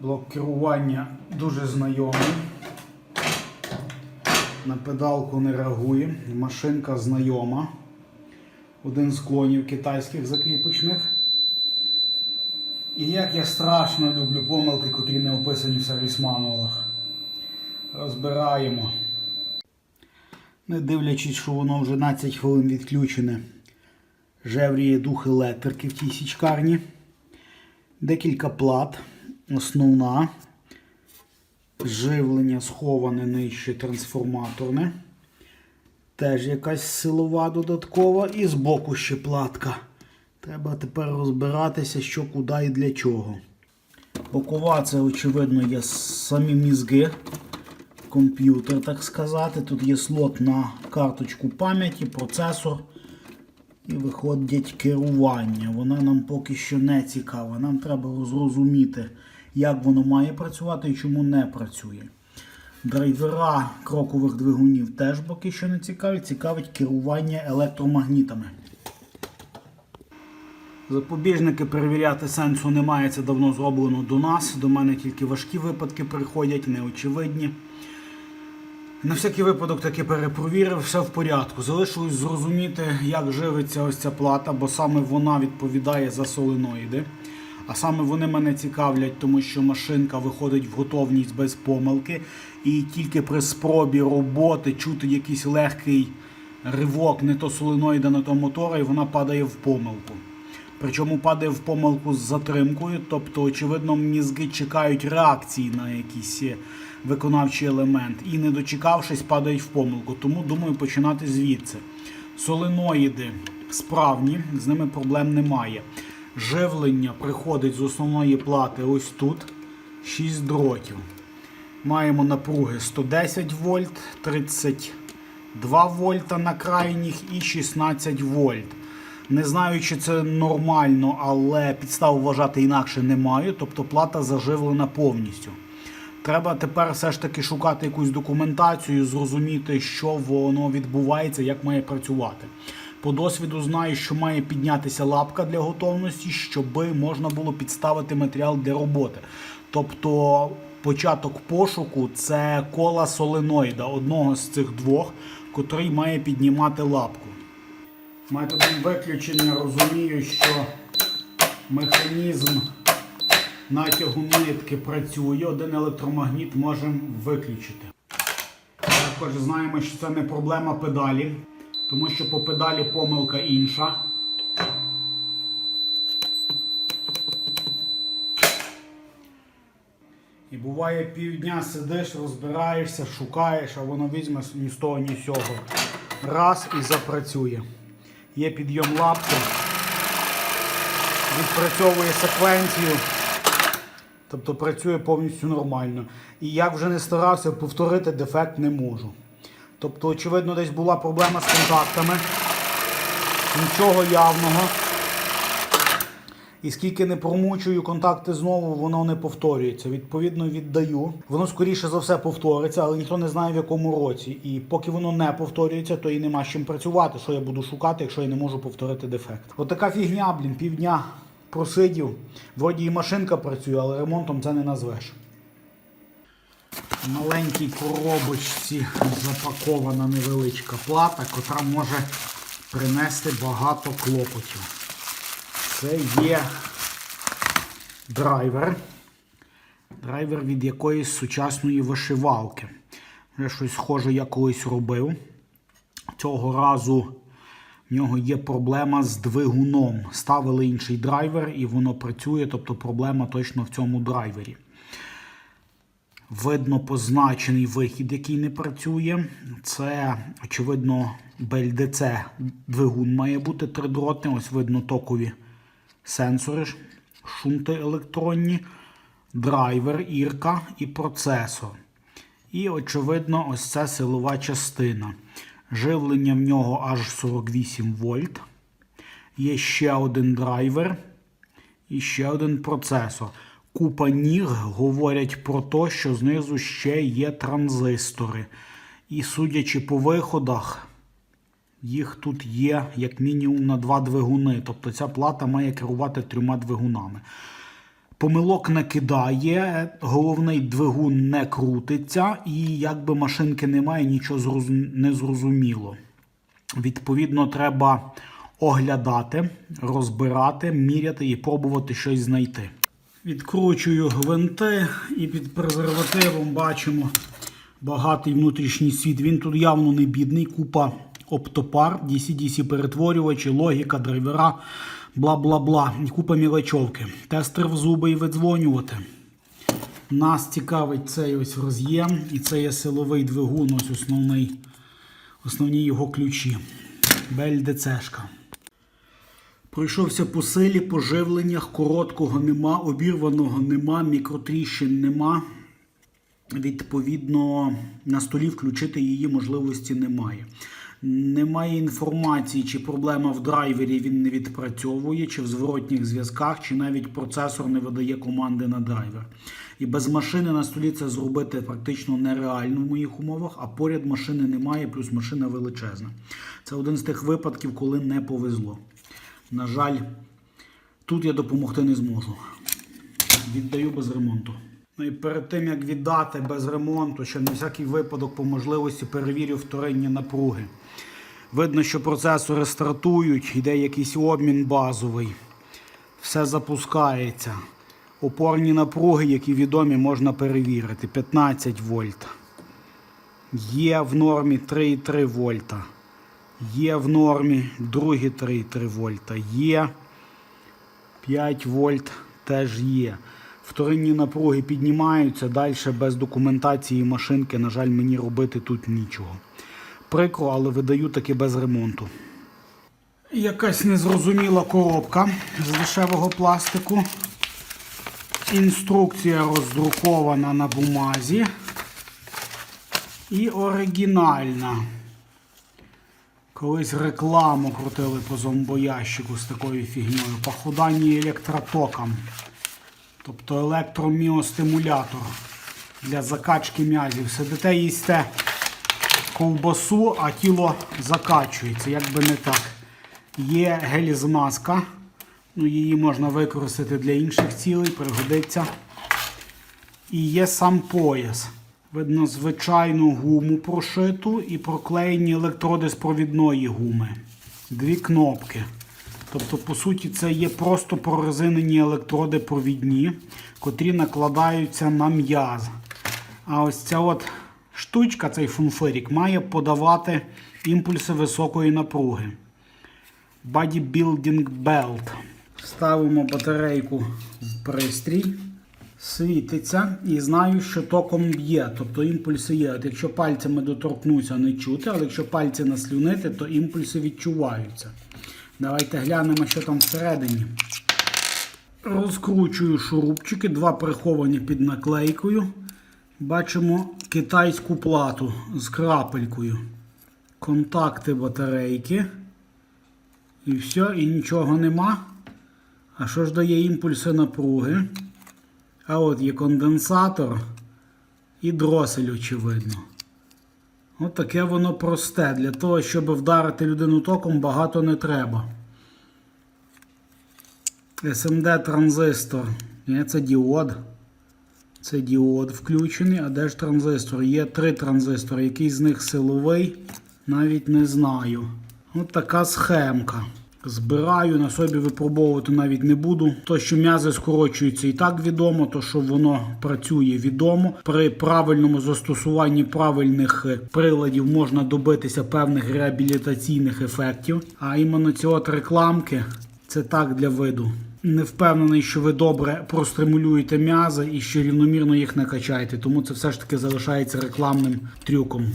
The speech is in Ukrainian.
Блок керування дуже знайомий. На педалку не реагує. Машинка знайома. Один з клонів китайських закріпочних. І як я страшно люблю помилки, котрі не описані в сервіс-мануалах. Розбираємо. Не дивлячись, що воно вже 12 хвилин відключене. Жевріє дух електрики в тій січкарні. Декілька плат. Основна. Живлення сховане нижче трансформаторне. Теж якась силова додаткова. І збоку ще платка. Треба тепер розбиратися, що куди і для чого. Бокова це, очевидно, є самі мізги. Комп'ютер, так сказати. Тут є слот на карточку пам'яті, процесор. І виходить керування. Вона нам поки що не цікава. Нам треба зрозуміти, як воно має працювати і чому не працює. Драйвера крокових двигунів теж поки що не цікавить. Цікавить керування електромагнітами. Запобіжники перевіряти сенсу немає, це давно зроблено до нас. До мене тільки важкі випадки приходять, неочевидні. На всякий випадок таки перепровірив, все в порядку. Залишилось зрозуміти, як живиться ось ця плата, бо саме вона відповідає за соленоїди. А саме вони мене цікавлять, тому що машинка виходить в готовність без помилки. І тільки при спробі роботи чути якийсь легкий ривок не то соленоїда, не то мотора, і вона падає в помилку. Причому падає в помилку з затримкою, тобто, очевидно, мізги чекають реакції на якийсь е, виконавчий елемент і, не дочекавшись, падають в помилку. Тому думаю починати звідси. Соленоїди справні, з ними проблем немає. Живлення приходить з основної плати ось тут 6 дротів. Маємо напруги 110 вольт, 32 вольта на крайніх і 16 вольт. Не знаю, чи це нормально, але підстав вважати інакше не маю. Тобто плата заживлена повністю. Треба тепер все ж таки шукати якусь документацію, зрозуміти, що воно відбувається, як має працювати. По досвіду знаю, що має піднятися лапка для готовності, щоб можна було підставити матеріал для роботи. Тобто початок пошуку це кола соленоїда, одного з цих двох, котрий має піднімати лапку. Методом виключення розумію, що механізм натягу нитки працює, один електромагніт можемо виключити. Також знаємо, що це не проблема педалі, тому що по педалі помилка інша. І буває півдня сидиш, розбираєшся, шукаєш, а воно візьме ні з того, ні з цього. Раз і запрацює. Є підйом лапки, відпрацьовує секвенцію, тобто працює повністю нормально. І як вже не старався, повторити дефект не можу. Тобто, очевидно, десь була проблема з контактами. Нічого явного. І скільки не промучую контакти знову, воно не повторюється. Відповідно, віддаю. Воно скоріше за все повториться, але ніхто не знає в якому році. І поки воно не повторюється, то і нема з чим працювати. Що я буду шукати, якщо я не можу повторити дефект. Отака фігня, блін, півдня просидів. Вроді і машинка працює, але ремонтом це не назвеш. Маленькій коробочці запакована невеличка плата, котра може принести багато клопотів. Це є драйвер. Драйвер від якоїсь сучасної вишивалки. Вже щось схоже я колись робив. Цього разу в нього є проблема з двигуном. Ставили інший драйвер і воно працює, тобто проблема точно в цьому драйвері. Видно позначений вихід, який не працює. Це, очевидно, BLDC двигун має бути тридротний. Ось видно токові сенсори, шунти електронні, драйвер, ірка і процесор. І, очевидно, ось це силова частина. Живлення в нього аж 48 вольт. Є ще один драйвер і ще один процесор. Купа ніг говорять про те, що знизу ще є транзистори. І судячи по виходах, їх тут є як мінімум на два двигуни. Тобто ця плата має керувати трьома двигунами. Помилок не кидає, головний двигун не крутиться, і якби машинки немає, нічого не зрозуміло. Відповідно, треба оглядати, розбирати, міряти і пробувати щось знайти. Відкручую гвинти і під презервативом бачимо багатий внутрішній світ. Він тут явно не бідний, купа оптопар, DC-DC перетворювачі, логіка, драйвера, бла-бла-бла. І купа мілочовки. Тестер в зуби і видзвонювати. Нас цікавить цей ось роз'єм, і це є силовий двигун, ось основний, основні його ключі. БЛДЦшка. Пройшовся по силі, по живленнях, короткого нема, обірваного нема, мікротріщин нема. Відповідно, на столі включити її можливості немає. Немає інформації, чи проблема в драйвері він не відпрацьовує, чи в зворотніх зв'язках, чи навіть процесор не видає команди на драйвер. І без машини на столі це зробити практично нереально в моїх умовах, а поряд машини немає, плюс машина величезна. Це один з тих випадків, коли не повезло. На жаль, тут я допомогти не зможу. Віддаю без ремонту. Ну і перед тим як віддати без ремонту, ще на всякий випадок по можливості перевірю вторинні напруги. Видно, що процесори стартують, йде якийсь обмін базовий. Все запускається. Опорні напруги, які відомі, можна перевірити. 15 вольт. Є в нормі 3,3 вольта. Є в нормі другі 3,3 вольта. Є 5 вольт теж є. Вторинні напруги піднімаються, далі без документації машинки, на жаль, мені робити тут нічого. Прикро, але видаю таки без ремонту. Якась незрозуміла коробка з дешевого пластику. Інструкція роздрукована на бумазі. І оригінальна. Колись рекламу крутили по зомбоящику з такою фігньою. Похудання електротоком. Тобто електроміостимулятор для закачки м'язів. Сидите, їсте ковбасу, а тіло закачується, як би не так. Є гель-змазка. Ну, її можна використати для інших цілей, пригодиться. І є сам пояс. Видно звичайну гуму прошиту і проклеєні електроди з провідної гуми. Дві кнопки. Тобто, по суті, це є просто прорезинені електроди провідні, котрі накладаються на м'яз. А ось ця от штучка, цей фунфирік, має подавати імпульси високої напруги. Bodybuilding Belt. Ставимо батарейку в пристрій, світиться і знаю, що током б'є, тобто імпульси є. От якщо пальцями доторкнуся, не чути, але якщо пальці наслюнити, то імпульси відчуваються. Давайте глянемо, що там всередині. Розкручую шурупчики, два приховані під наклейкою. Бачимо китайську плату з крапелькою. Контакти батарейки. І все, і нічого нема. А що ж дає імпульси напруги? А от є конденсатор і дросель, очевидно. От таке воно просте. Для того, щоб вдарити людину током, багато не треба. SMD транзистор. Це діод. Це діод включений. А де ж транзистор? Є три транзистори. Який з них силовий? Навіть не знаю. От така схемка. Збираю, на собі випробовувати навіть не буду. То, що м'язи скорочуються і так відомо, то що воно працює відомо. При правильному застосуванні правильних е, приладів можна добитися певних реабілітаційних ефектів. А іменно ці от рекламки це так для виду. Не впевнений, що ви добре простимулюєте м'язи і що рівномірно їх накачаєте, тому це все ж таки залишається рекламним трюком.